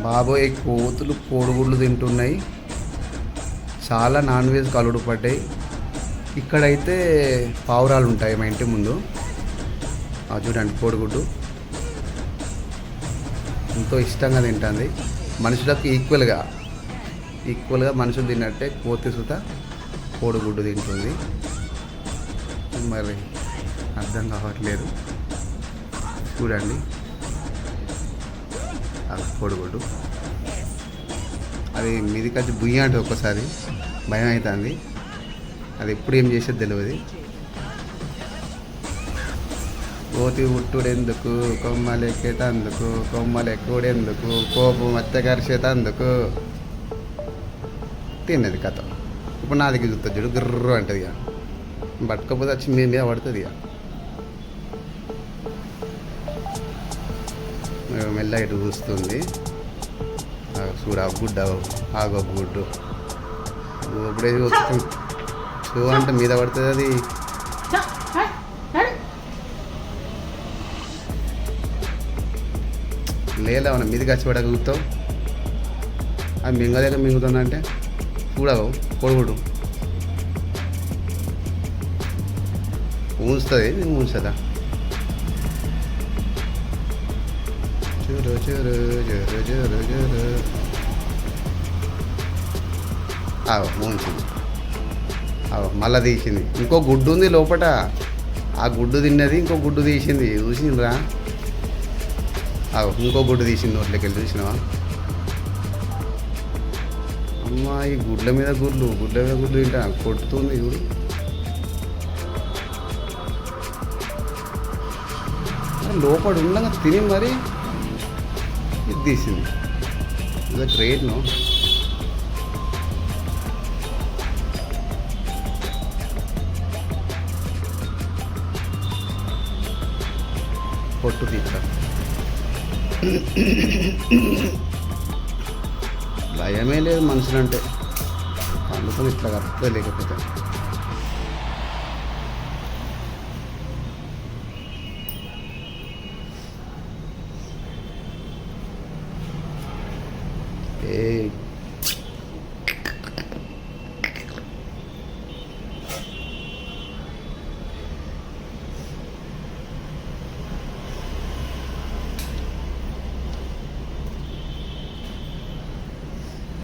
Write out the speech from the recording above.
బాబోయ్ కోతులు కోడిగుడ్లు తింటున్నాయి. చాలా నాన్ వెజ్ కలుడు పడ్డాయి. ఇక్కడైతే పావురాలు ఉంటాయి మా ఇంటి ముందు. చూడండి కోడిగుడ్డు. ఎంతో ఇష్టంగా తింటుంది. మనుషులకు ఈక్వల్గా ఈక్వల్గా మనుషులు తిన్నట్టే కోతి సుత కోడిగుడ్డు తింటుంది. మరి అర్థం కావట్లేదు. చూడండి. కోడిగుడ్డు. అది మీదికొచ్చి బుయ్య అంటే ఒక్కసారి. భయం అవుతుంది అది ఎప్పుడు ఏం చేసేది తెలియదు కోతి ఉట్టుడెందుకు? కొమ్మలు ఎక్కేటందుకు కొమ్మలు ఎక్కువడెందుకు కోపం మత్స్యకరిచేటందుకు తిన్నది కథ. ఇప్పుడు నా దగ్గర చూస్తుంది చూడు గుర్రు అంటది ఇక. పట్టుకపోతే వచ్చి మీ మీద పడుతుంది ఇక. ఇక మెల్లగా ఇటు చూస్తుంది. చూడు ఆ గుడ్డ ఆగో గుడ్డు. ఇప్పుడే వస్తుంది చూ. అంటే మీద పడుతుంది అది. లేదా మన మీదకి వచ్చి పడక కూర్తావు అది మింగలేక మింగుతుందంటే చూడవు పొడుగుడు ఉంచుతుంది నేను ఉంచుదా చూరు చూరు చూరు చూరు ఉంచింది తీసింది. ఇంకో గుడ్డు ఉంది లోపట. ఆ గుడ్డు తిన్నది ఇంకో గుడ్డు తీసింది. చూసిందిరా ఆవు ఇంకో గుడ్డు తీసింది నోట్లోకి వెళ్ళి చూసినావా? అమ్మా ఈ గుడ్ల మీద గుడ్లు గుడ్ల మీద గుడ్లు తింటా. కొడుతుంది చూడు. లోపల ఉండగా తిని మరి. ఇది తీసింది ఇది గ్రేట్ నో పొట్టు తీస్తా భయమే లేదు మనుషులంటే అందుకని ఇట్లా కప్ప లేకపోతే eh,